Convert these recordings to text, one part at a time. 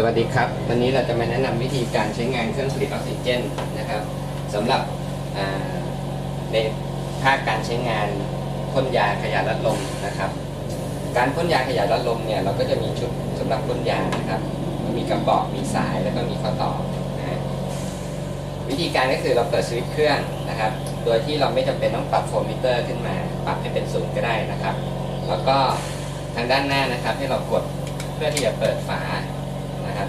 สวัสดีครับ วันนี้เราจะมาแนะนำวิธีการใช้งานเครื่องผลิตออกซิเจนนะครับสำหรับในภาคการใช้งานพ่นยาขยะรัดลมนะครับ การพ่นยาขยะรัดลมเนี่ยเราก็จะมีชุดสำหรับพ่นยานะครับ มีกระบอกมีสายแล้วก็มีข้อต่อนะวิธีการก็คือเราเปิดสวิตช์เครื่องนะครับ โดยที่เราไม่จำเป็นต้องปรับโฟมิเตอร์ขึ้นมา ปรับให้เป็นศูนย์ก็ได้นะครับ แล้วก็ทางด้านหน้านะครับให้เรากดเพื่อที่จะเปิดฝา นะครับ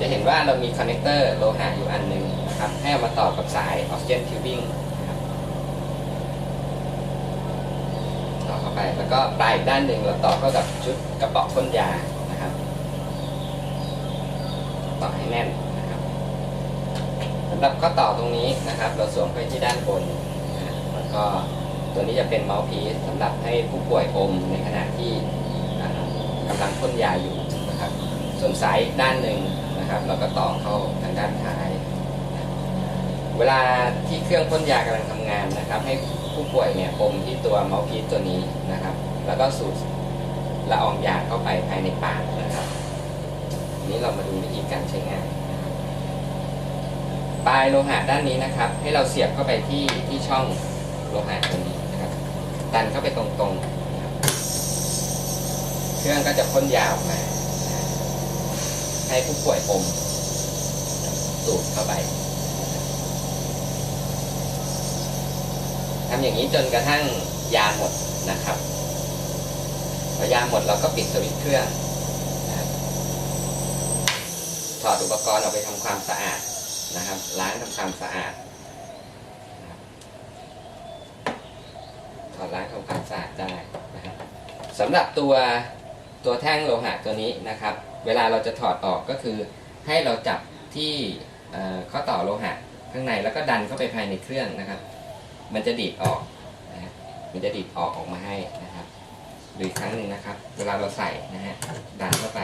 จะเห็นว่าเรามีคอนเนคเตอร์โลหะอยู่อันหนึ่งนะครับให้เอามาต่อกับสายออกซิเจนทิวบิ้งต่อเข้าไปแล้วก็ปลายด้านหนึ่งเราต่อเข้ากับชุดกระป๋องพ่นยานะครับ ต่อให้แน่นนะครับสำหรับข้อต่อตรงนี้นะครับ เราสวมไปที่ด้านบนนะแล้วก็ตัวนี้จะเป็นเมาส์พีซสำหรับให้ผู้ป่วยอมในขณะที่กำลังพ่นยาอยู่ ส่วนสายด้านหนึ่งนะครับ เราก็ต่อเข้าทางด้านท้าย เวลาที่เครื่องพ่นยากำลังทำงานนะครับ ให้ผู้ป่วยเนี่ยอมที่ตัวเมาส์พีซตัวนี้นะครับ แล้วก็สูดละอองยาเข้าไปภายในปากนะครับนี้เรามาดูวิธีการใช้งานปลายโลหะด้านนี้นะครับ ให้เราเสียบเข้าไปที่ที่ช่องโลหะตรงนี้นะครับ ดันเข้าไปตรงๆนะครับเครื่องก็จะพ่นยาออกมา ให้ผู้ป่วยอมสูดเข้าไปทำอย่างนี้จนกระทั่งยาหมดนะครับพอยาหมดเราก็ปิดสวิตช์เครื่องถอดอุปกรณ์ออกไปทำความสะอาดนะครับล้างทำความสะอาดถอดล้างทำความสะอาดได้นะครับสำหรับตัว ตัวแท่งโลหะตัวนี้นะครับ เวลาเราจะถอดออกก็คือให้เราจับที่ข้อต่อโลหะข้างในแล้วก็ดันเข้าไปภายในเครื่องนะครับ มันจะดีดออกนะฮะมันจะดีดออกออกมาให้นะครับดูอีกครั้งหนึ่งนะครับ เวลาเราใส่นะฮะดันเข้าไป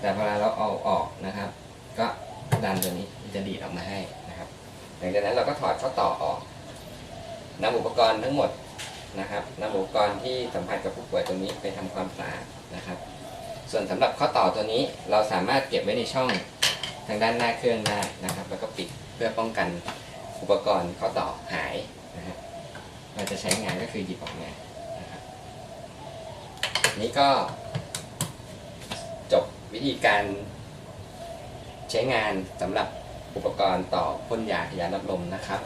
แต่เวลาเราเอาออกนะครับ ก็ดันตัวนี้มันจะดีดออกมาให้นะครับหลังจากนั้นเราก็ถอดข้อต่อออกนำอุปกรณ์ทั้งหมดนะครับนำอุปกรณ์ที่สัมผัสกับผู้ป่วยตรงนี้ไปทำความสะอาด นะครับ ส่วนสำหรับข้อต่อตัวนี้เราสามารถเก็บไว้ในช่องทางด้านหน้าเครื่องได้นะครับ แล้วก็ปิดเพื่อป้องกันอุปกรณ์ข้อต่อหายนะฮะเราจะใช้งานก็คือหยิบออกมานะครับนี้ก็จบวิธีการใช้งานสำหรับอุปกรณ์ต่อพ่นยาขยะรับลมนะครับ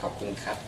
ขอบคุณครับ